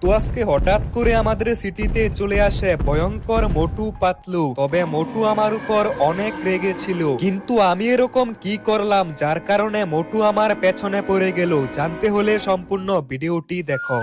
তো আজকে হঠাৎ করে আমাদের সিটিতে চলে আসে ভয়ঙ্কর মোটু পাতলু। তবে মোটু আমার উপর অনেক রেগে ছিল। কিন্তু আমি এরকম কি করলাম, যার কারণে মোটু আমার পেছনে পড়ে গেল? জানতে হলে সম্পূর্ণ ভিডিওটি দেখো।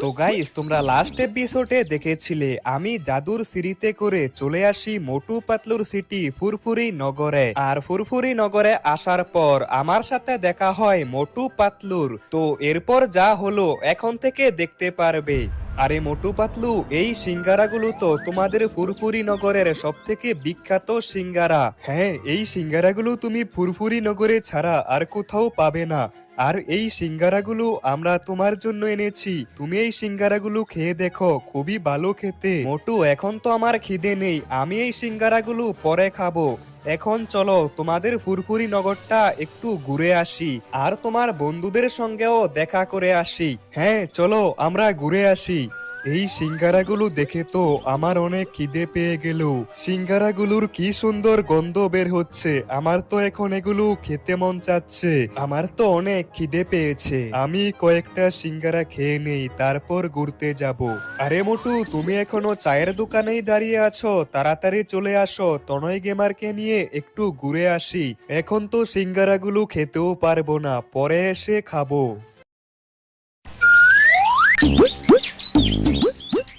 তো গাইস তোমরা লাস্ট এপিসোডে দেখেছিলে, আমি জাদুর সিঁড়িতে করে চলে আসি মোটু পাতলুর সিটি ফুরফুরি নগরে। আর ফুরফুরি নগরে আসার পর আমার সাথে দেখা হয় মোটু পাতলুর। তো এরপর যা হলো, এখন থেকে দেখতে পারবে। আরে মোটু পাতলু, এই সিঙ্গারাগুলো তো তোমাদের ফুরফুরি নগরের সব থেকে বিখ্যাত সিঙ্গারা। হ্যাঁ এই সিঙ্গারাগুলো তুমি ফুরফুরি নগরে ছাড়া আর কোথাও পাবে না। আর এই সিঙ্গারাগুলো আমরা তোমার জন্য এনেছি। তুমি এই সিঙ্গারাগুলো খেয়ে দেখো, খুবই ভালো খেতে। মোটু, এখন তো আমার খিদে নেই, আমি এই সিঙ্গারাগুলো পরে খাব। এখন চলো, তোমাদের ফুরফুরি নগরটা একটু ঘুরে আসি, আর তোমার বন্ধুদের সঙ্গেও দেখা করে আসি। হ্যাঁ চলো, আমরা ঘুরে আসি। এই সিঙ্গারাগুলো দেখে তো আমার অনেক খিদে পেয়ে গেল। সিঙ্গারাগুলোর কি সুন্দর গন্ধ বের হচ্ছে। আমার তো এখন এগুলো খেতে মন চাচ্ছে। আমার তো অনেক খিদে পেয়েছে। আমি কয়েকটা সিঙ্গারা খেয়ে নেই, তারপর ঘুরতে যাব। আরে মোটু, তুমি এখনও চায়ের দোকানেই দাঁড়িয়ে আছো? তাড়াতাড়ি চলে আসো, তনয় গেমারকে নিয়ে একটু ঘুরে আসি। এখন তো সিঙ্গারাগুলো খেতেও পারব না, পরে এসে খাব।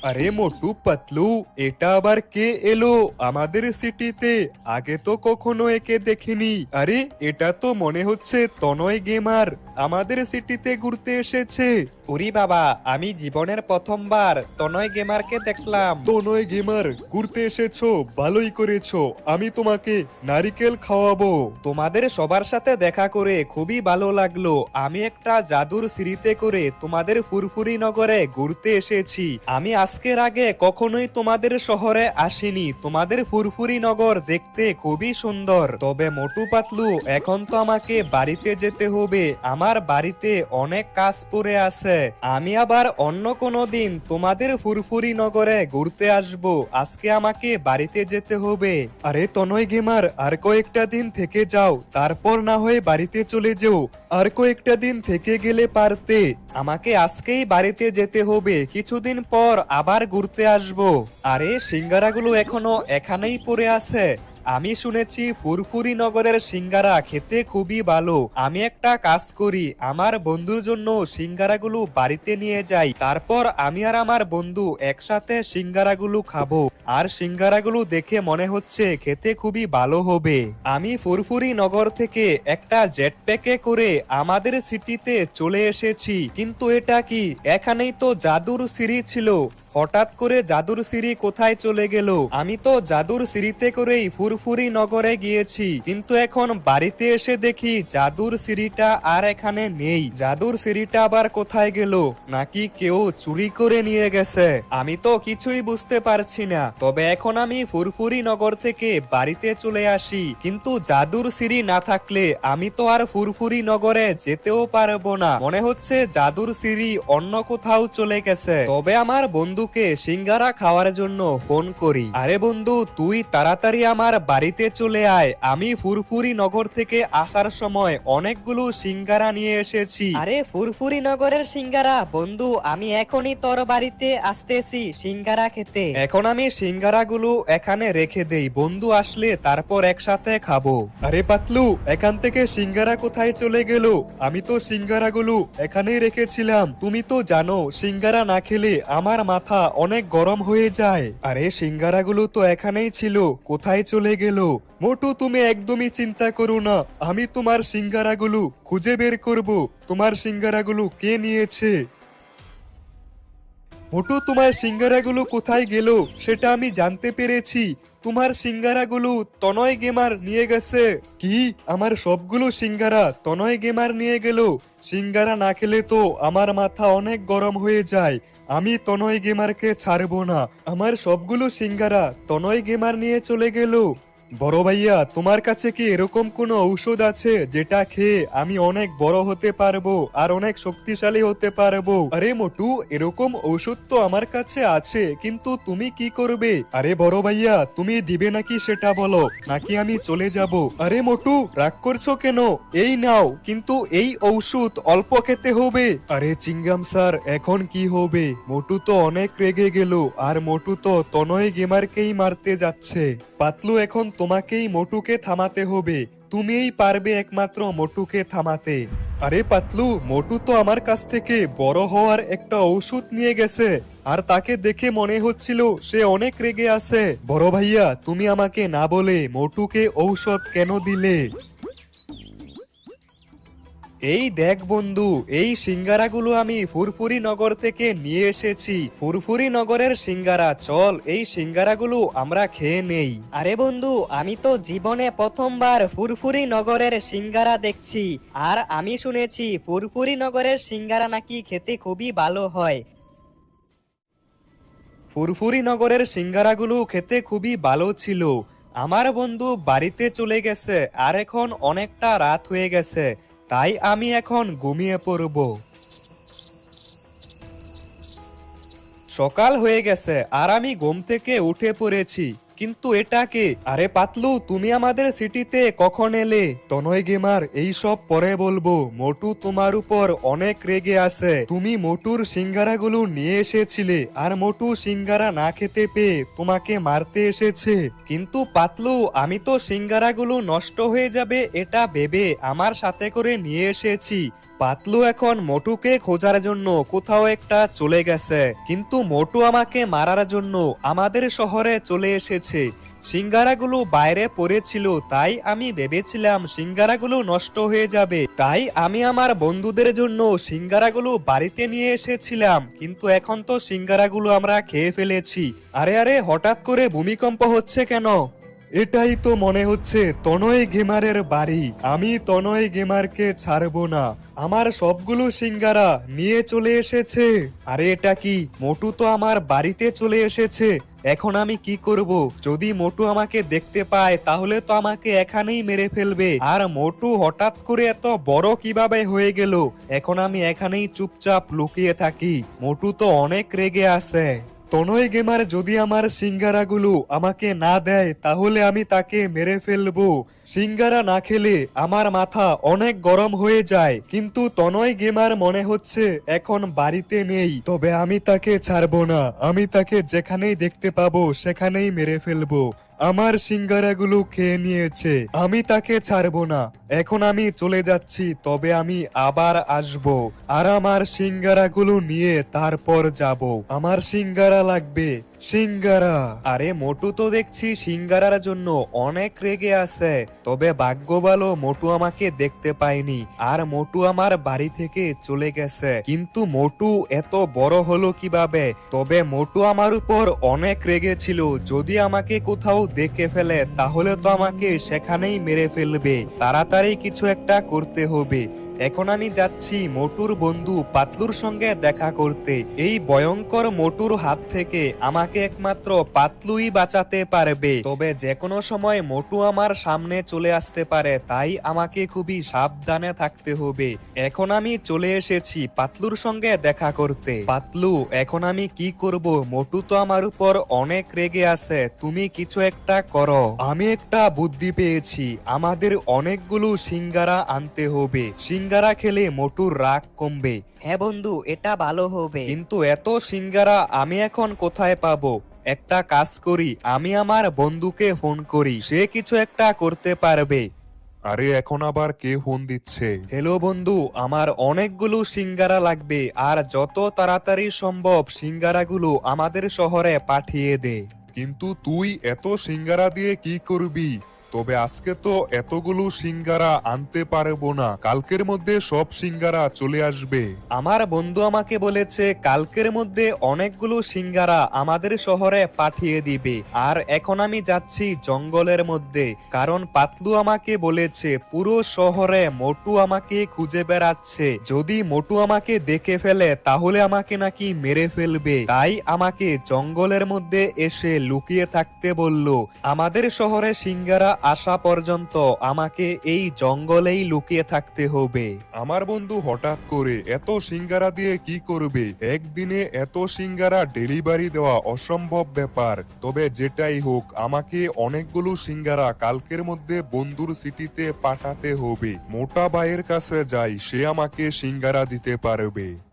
আরে মোটু পাতলু এটা আবার কে এলো? আমাদের সিটিতে? আগে তো কখনো একে দেখিনি। আরে এটা তো মনে হচ্ছে তনয় গেমার। আমাদের সিটিতে ঘুরতে এসেছে। ওরি বাবা আমি জীবনের প্রথমবার তনয় গেমারকে দেখলাম। তনয় গেমার ঘুরতে এসেছ ভালোই করেছ। আমি তোমাকে নারিকেল খাওয়াবো। তোমাদের সবার সাথে দেখা করে খুবই ভালো লাগল। আমি একটা জাদুর সিঁড়িতে করে তোমাদের ফুরফুরি নগরে ঘুরতে এসেছি। আমি আজকের আগে কখনোই তোমাদের শহরে আসিনি। তোমাদের ফুরফুরি নগর দেখতে খুবই সুন্দর। তবে মোটু পাতলু, এখন তো আমাকে বাড়িতে যেতে হবে। আমার বাড়িতে অনেক কাজ পড়ে আছে। আমি আবার অন্য কোনো দিন তোমাদের ফুরফুরি নগরে ঘুরতে আসব। আজকে আমাকে বাড়িতে যেতে হবে। আরে তনয় গেমার, আর কয়েকটা দিন থেকে যাও। তারপর না হয়ে বাড়িতে চলে যেও। আর কয়েকটা দিন থেকে গেলে পারতে। আমাকে আজকেই বাড়িতে যেতে হবে। কিছুদিন পর আবার ঘুরতে আসব। আরে, সিঙ্গারাগুলো এখনও এখানেই পড়ে আছে। আমি শুনেছি ফুরফুরি নগরের সিঙ্গারা খেতে খুবই ভালো। আমি একটা কাজ করি, আমার বন্ধুর জন্য সিঙ্গারাগুলো বাড়িতে নিয়ে যাই, তারপর আমি আর আমার বন্ধু একসাথে সিঙ্গারাগুলো খাব। আর সিঙ্গারাগুলো দেখে মনে হচ্ছে খেতে খুবই ভালো হবে। আমি ফুরফুরি নগর থেকে একটা জেট প্যাকে করে আমাদের সিটিতে চলে এসেছি, কিন্তু এটা কি? এখানেই তো জাদুর সিঁড়ি ছিল। হঠাৎ করে জাদুর সিঁড়ি কোথায় চলে গেল? আমি তো জাদুর সিঁড়িতে করেই ফুরফুরি নগরে গিয়েছি, কিন্তু এখন বাড়িতে এসে দেখি জাদুর সিঁড়িটা আর এখানে নেই। জাদুর সিঁড়িটা আবার কোথায় গেল? নাকি কেউ চুরি করে নিয়ে গেছে? আমি তো কিছুই বুঝতে পারছি না। তবে এখন আমি ফুরফুরি নগর থেকে বাড়িতে চলে আসি, কিন্তু জাদুর সিঁড়ি না থাকলে আমি তো আর ফুরফুরি নগরে যেতেও পারব না। মনে হচ্ছে জাদুর সিঁড়ি অন্য কোথাও চলে গেছে। তবে আমার বন্ধুকে সিঙ্গারা খাওয়ার জন্য ফোন করি। আরে বন্ধু তুই তাড়াতাড়ি আমার বাড়িতে চলে আয়। আমি ফুরফুরি নগর থেকে আসার সময় অনেকগুলো সিঙ্গারা নিয়ে এসেছি। আরে ফুরফুরি নগরের সিঙ্গারা বন্ধু আমি এখনই তোর বাড়িতে আসতেছি সিঙ্গারা খেতে। এখন আমি সিঙ্গারাগুলো এখানে রেখে দেই। বন্ধু আসলে তারপর একসাথে খাব। আরে পাতলু এখান থেকে সিঙ্গারা কোথায় চলে গেল? আমি তো সিঙ্গারাগুলো এখানেই রেখেছিলাম। তুমি তো জানো সিঙ্গারা না খেলে আমার মাথা অনেক গরম হয়ে যায়। আরে, সিঙ্গারাগুলো তো এখানেই ছিল। কোথায় চলে গেল? মোটু, তুমি একদমই চিন্তা করো না। আমি তোমার সিঙ্গারাগুলো খুঁজে বের করব। তোমার সিঙ্গারাগুলো কে নিয়েছে? মোটু, তোমার সিঙ্গারাগুলো কোথায় গেল? সেটা আমি জানতে পেরেছি। তোমার সিঙ্গারাগুলো তনয় গেমার নিয়ে গেছে। কি? আমার সবগুলো সিঙ্গারা তনয় গেমার নিয়ে গেল। সিঙ্গারা না খেলে তো আমার মাথা অনেক গরম হয়ে যায়। আমি তনয় গেমারকে ছাড়বো না। আমার সবগুলো সিঙ্গারা তনয় গেমার নিয়ে চলে গেল। বড় ভাইয়া, তোমার কাছে কি এরকম কোনো ঔষধ আছে যেটা খেয়ে আমি অনেক বড় হতে পারব আর অনেক শক্তিশালী হতে পারব? আরে মোটু, এরকম ঔষধ তো আমার কাছে আছে, কিন্তু তুমি কি করবে? আরে বড় ভাইয়া, তুমি দিবে নাকি সেটা বলো, নাকি আমি চলে যাব? আরে মোটু, রাগ করছ কেন? এই নাও, কিন্তু এই ঔষধ অল্প খেতে হবে। আরে চিঙ্গাম স্যার, এখন কি হবে? মোটু তো অনেক রেগে গেল, আর মোটু তো তনয় গেমারকেই মারতে যাচ্ছে। পাতলু এখন তোমাকেই মোটুকে থামাতে হবে। তুমিই পারবে একমাত্র মোটুকে থামাতে। আরে পাতলু, মোটু তো আমার কাছ থেকে বড় হওয়ার একটা ঔষধ নিয়ে গেছে। আর তাকে দেখে মনে হচ্ছিল সে অনেক রেগে আছে। বড় ভাইয়া, তুমি আমাকে না বলে মোটুকে ঔষধ কেন দিলে? এই দেখ বন্ধু এই সিঙ্গারাগুলো আমি ফুরফুরি নগর থেকে নিয়ে এসেছি। ফুরফুরি নগরের সিঙ্গারা চল এই সিঙ্গারাগুলো আমরা খেয়ে নেই। আরে বন্ধু আমি তো জীবনে প্রথমবার ফুরফুরি নগরের সিঙ্গারা দেখছি। আর আমি শুনেছি ফুরফুরি নগরের সিঙ্গারা নাকি খেতে খুবই ভালো হয়। ফুরফুরি নগরের সিঙ্গারাগুলো খেতে খুবই ভালো ছিল। আমার বন্ধু বাড়িতে চলে গেছে আর এখন অনেকটা রাত হয়ে গেছে। তাই আমি এখন ঘুমিয়ে পড়ব। সকাল হয়ে গেছে আর আমি ঘুম থেকে উঠে পড়েছি। কিন্তু এটাকে আরে পাতলু, তুমি আমাদের সিটিতে কখন এলে? তনয় গেমার, এই সব পরে বলব। মোটু তোমার উপর অনেক রেগে আছে। তুমি মোটুর সিঙ্গারাগুলো নিয়ে এসেছিলে, আর মোটু সিঙ্গারা না খেতে পেয়ে তোমাকে মারতে এসেছে। কিন্তু পাতলু, আমি তো সিঙ্গারাগুলো নষ্ট হয়ে যাবে, এটা ভেবে আমার সাথে করে নিয়ে এসেছি। পাতলু এখন মোটুকে খোঁজার জন্য কোথাও একটা চলে গেছে। কিন্তু মোটু আমাকে মারার জন্য আমাদের শহরে চলে এসেছে। সিঙ্গারাগুলো বাইরে পড়েছিল, তাই আমি ভেবেছিলাম সিঙ্গারাগুলো নষ্ট হয়ে যাবে। তাই আমি আমার বন্ধুদের জন্য সিঙ্গারাগুলো বাড়িতে নিয়ে এসেছিলাম, কিন্তু এখন তো সিঙ্গারাগুলো আমরা খেয়ে ফেলেছি। আরে আরে, হঠাৎ করে ভূমিকম্প হচ্ছে কেন? এটাই তো মনে হচ্ছে তনয় গেমারের বাড়ি। আমি তনয় গেমারকে ছাড়বো না। আমার সবগুলো সিঙ্গারা নিয়ে চলে এসেছে। আরে এটা কি? মোটু তো আমার বাড়িতে চলে এসেছে। এখন আমি কি করব? যদি মোটু আমাকে দেখতে পায়, তাহলে তো আমাকে এখানেই মেরে ফেলবে। আর মোটু হঠাৎ করে এত বড় কীভাবে হয়ে গেল? এখন আমি এখানেই চুপচাপ লুকিয়ে থাকি। মোটু তো অনেক রেগে আছে। তনয় গেমার যদি আমার সিঙ্গারাগুলো আমাকে না দেয়, তাহলে আমি তাকে মেরে ফেলব। সিঙ্গারা না খেলে আমার মাথা অনেক গরম হয়ে যায়। কিন্তু তনয় গেমার মনে হচ্ছে এখন বাড়িতে নেই। তবে আমি তাকে ছাড়বো না। আমি তাকে যেখানেই দেখতে পাবো, সেখানেই মেরে ফেলব। আমার সিঙ্গারাগুলো খেয়ে নিয়েছে, আমি তাকে ছাড়বো না। এখন আমি চলে যাচ্ছি, তবে আমি আবার আসব আর আমার সিঙ্গারাগুলো নিয়ে তারপর যাব। আমার সিঙ্গারা লাগবে। সিঙ্গারা। আরে মোটু তো দেখছি সিঙ্গারার জন্য অনেক রেগে আছে, তবে ভাগ্য ভালো মোটু আমাকে দেখতে পায়নি। আর মোটু আমার বাড়ি থেকে চলে গেছে, কিন্তু মোটু এত বড় হলো কীভাবে? তবে মোটু আমার উপর অনেক রেগে ছিল যদি আমাকে কোথাও দেখে ফেলে, তাহলে তো আমাকে সেখানেই মেরে ফেলবে। তাড়াতাড়ি কিছু একটা করতে হবে। এখন আমি যাচ্ছি মোটুর বন্ধু পাতলুর সঙ্গে দেখা করতে। এই ভয়ঙ্কর মোটুর হাত থেকে আমাকে একমাত্র পাতলুই বাঁচাতে পারবে। তবে যে কোনো সময় মোটু আমার সামনে চলে আসতে পারে, তাই আমাকে খুবই সাবধানে থাকতে হবে। এখন আমি চলে এসেছি পাতলুর সঙ্গে দেখা করতে। পাতলু, এখন আমি কি করব? মোটু তো আমার উপর অনেক রেগে আছে, তুমি কিছু একটা করো। আমি একটা বুদ্ধি পেয়েছি, আমাদের অনেকগুলো সিঙ্গারা আনতে হবে। সিঙ্গারা খেলে মোটুর রাগ কমবে। হ্যাঁ বন্ধু এটা ভালো হবে। কিন্তু এত সিঙ্গারা আমি এখন কোথায় পাবো? একটা কাজ করি আমি আমার বন্ধুকে ফোন করি সে কিছু একটা করতে পারবে। আরে এখন আবার কে ফোন দিচ্ছে? হ্যালো বন্ধু আমার অনেকগুলো সিঙ্গারা লাগবে আর যত তাড়াতাড়ি সম্ভব সিঙ্গারাগুলো আমাদের শহরে পাঠিয়ে দে। কিন্তু তুই এত সিঙ্গারা দিয়ে কি করবি? তবে আজকে তো এতগুলো সিঙ্গারা আনতে পারব না। কালকের মধ্যে সব সিঙ্গারা চলে আসবে। আমার বন্ধু আমাকে বলেছে, কালকের মধ্যে অনেকগুলো সিঙ্গারা আমাদের শহরে পাঠিয়ে দিবে। আর এখন আমি যাচ্ছি জঙ্গলের মধ্যে। কারণ পাতলু আমাকে বলেছে, পুরো শহরে মোটু আমাকে খুঁজে বেড়াচ্ছে। যদি মোটু আমাকে দেখে ফেলে, তাহলে আমাকে নাকি মেরে ফেলবে। তাই আমাকে জঙ্গলের মধ্যে এসে লুকিয়ে থাকতে বলল, আমাদের শহরে সিঙ্গারা আসা পর্যন্ত আমাকে এই জঙ্গলেই লুকিয়ে থাকতে হবে। আমার বন্ধু হঠাৎ করে এত সিঙ্গারা দিয়ে কি করবে? একদিনে এত সিঙ্গারা ডেলিভারি দেওয়া অসম্ভব ব্যাপার। তবে যেটাই হোক, আমাকে অনেকগুলো সিঙ্গারা কালকের মধ্যে বন্ধুর সিটিতে পাঠাতে হবে। মোটা ভাইয়ের কাছে যাই, সে আমাকে সিঙ্গারা দিতে পারবে।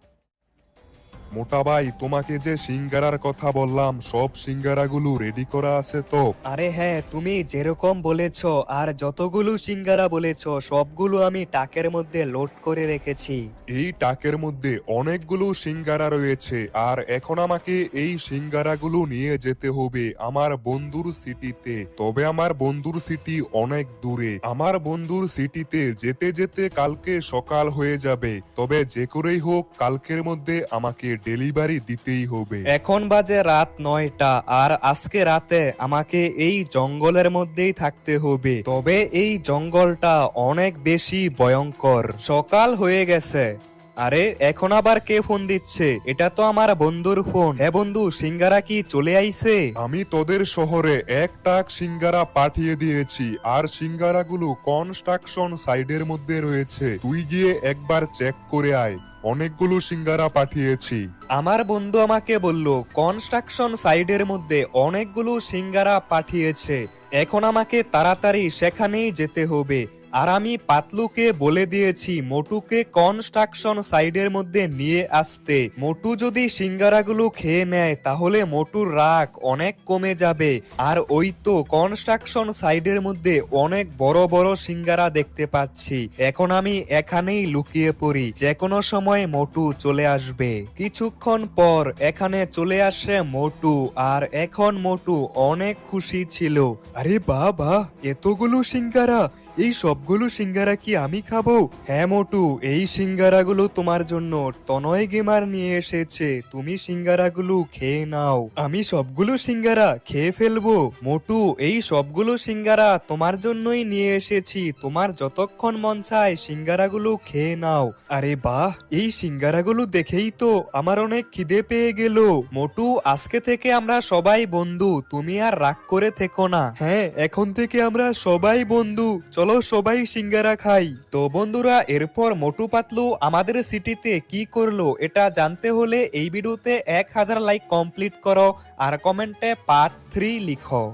মোটা ভাই তোমাকে যে সিঙ্গারার কথা বললাম সব সিঙ্গারাগুলো রেডি করা আছে তো? আরে হ্যাঁ তুমি যেরকম বলেছ আর যতগুলো সিঙ্গারা বলেছ সবগুলো আমি টাকের মধ্যে লোড করে রেখেছি। এই টাকের মধ্যে অনেকগুলো সিঙ্গারা রয়েছে আর এখন আমাকে এই সিঙ্গারাগুলো নিয়ে যেতে হবে আমার বন্ধুর সিটিতে। তবে আমার বন্ধুর সিটি অনেক দূরে। আমার বন্ধুর সিটিতে যেতে যেতে কালকে সকাল হয়ে যাবে। তবে যে করেই হোক কালকের মধ্যে আমাকে ডেলিভারি দিতেই হবে। এখন বাজে রাত নয়টা আর আজকে রাতে আমাকে এই জঙ্গলের মধ্যেই থাকতে হবে। তবে এই জঙ্গলটা অনেক বেশি ভয়ঙ্কর। সকাল হয়ে গেছে। আরে এখন আবার কে ফোন দিচ্ছে? এটা তো আমার বন্ধুর ফোন। হ্যাঁ বন্ধু সিঙ্গারা কি চলে আইছে? আমি তোদের শহরে এক টাক সিঙ্গারা পাঠিয়ে দিয়েছি আর সিঙ্গারাগুলো কনস্ট্রাকশন সাইডের মধ্যে রয়েছে। তুই গিয়ে একবার চেক করে আয়। অনেকগুলো সিঙ্গারা পাঠিয়েছি। আমার বন্ধু আমাকে বলল, কনস্ট্রাকশন সাইডের মধ্যে অনেকগুলো সিঙ্গারা পাঠিয়েছে। এখন আমাকে তাড়াতাড়ি সেখানেই যেতে হবে। আর আমি পাতলুকে বলে দিয়েছি, মোটুকে কনস্ট্রাকশন সাইডের মধ্যে নিয়ে আসতে। মোটু যদি সিঙ্গারাগুলো খেয়ে নেয়, তাহলে মোটুর রাগ অনেক কমে যাবে। আর ওই তো কনস্ট্রাকশন সাইডের মধ্যে অনেক বড় বড় সিঙ্গারা দেখতে পাচ্ছি। এখন আমি এখানেই লুকিয়ে পড়ি। যে কোনো সময় মোটু চলে আসবে। কিছুক্ষণ পর এখানে চলে আসে মোটু, আর এখন মোটু অনেক খুশি ছিল। আরে বাবা, এতগুলো সিঙ্গারা! এই সবগুলো সিঙ্গারা কি আমি খাব? হ্যাঁ মোটু, এই সিঙ্গারাগুলো তোমার জন্য তনয় গেমার নিয়ে এসেছে। তুমি সিঙ্গারাগুলো খেয়ে নাও। আমি সবগুলো সিঙ্গারা খেয়ে ফেলব। মোটু, এই সবগুলো সিঙ্গারা তোমার জন্যই নিয়ে এসেছি। তোমার যতক্ষণ মন চায় সিঙ্গারাগুলো খেয়ে নাও। আরে বাহ, এই সিঙ্গারাগুলো দেখেই তো আমার অনেক খিদে পেয়ে গেল। মোটু, আজকে থেকে আমরা সবাই বন্ধু। তুমি আর রাগ করে থেকো না। হ্যাঁ এখন থেকে আমরা সবাই বন্ধু। চলো সবাই সিঙ্গারা খাই। তো বন্ধুরা, এরপর মোটু পাতলু আমাদের সিটিতে কি করল এটা জানতে হলে এই ভিডিওতে এক হাজার লাইক কমপ্লিট করো আর কমেন্টে পার্ট থ্রি লিখো।